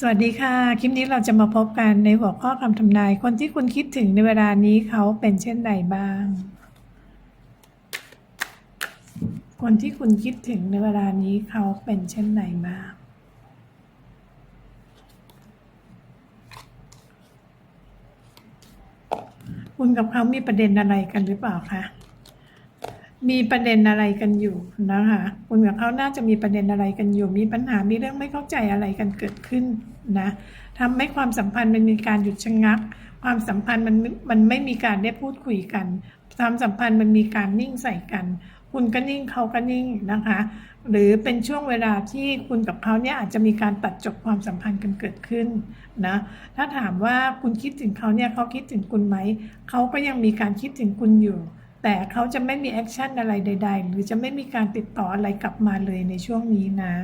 สวัสดีค่ะ คลิปนี้เราจะมาพบกันในหัวข้อคำทำนาย คนที่คุณคิดถึงในเวลานี้เขาเป็นเช่นใดบ้าง คนที่คุณคิดถึงในเวลานี้เขาเป็นเช่นใดบ้างคุณกับเขามีประเด็นอะไรกันหรือเปล่าคะ มีประเด็นอะไรกันอยู่นะคะคุณกับเขาน่าจะมีประเด็นอะไรกันอยู่ มีปัญหา มีเรื่องไม่เข้าใจอะไรกันเกิดขึ้นนะทำให้ความสัมพันธ์มันมีการหยุดชะงัก ความสัมพันธ์มันมันไม่มีการได้พูดคุยกันความสัมพันธ์มันมีการนิ่งใส่กัน คุณก็นิ่งเขาก็นิ่งนะคะ หรือเป็นช่วงเวลาที่คุณกับเขาเนี่ยอาจจะมีการตัดจบความสัมพันธ์กันเกิดขึ้นนะ ถ้าถามว่าคุณคิดถึงเขาเนี่ยเขาคิดถึงคุณไหม เขาก็ยังมีการคิดถึงคุณอยู่ แต่เขาจะไม่มีแอคชั่นอะไรใด ๆ หรือจะไม่มีการติดต่ออะไรกลับมาเลยในช่วงนี้นะ